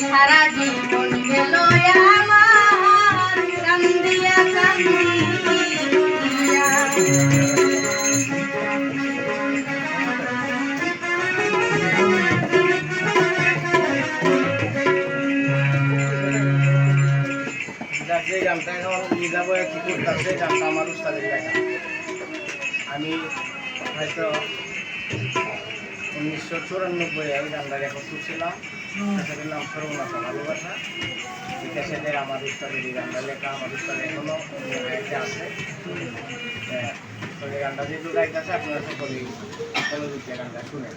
সারা জীবন গেল আমার কান্দিয়া কান্দিয়া যে গানটা এখন মিলাব কি করতেছে গানটা আমার উস্তাদের লেখা আমি হয়তো উনিশশো চুরানব্বই আমি গানটা রেকর্ড করছিলাম। তাদেরকে অক্ষরমূলতা ভালোবাসা। বিকাশেদের আমার স্তরের এই গানটা লেখা, আমার স্তরে এখনও গাইতে আছে। তো এই গানটা যেহেতু গাইতে আছে, আপনারা সকলেই সকলে গানটা শুনেন।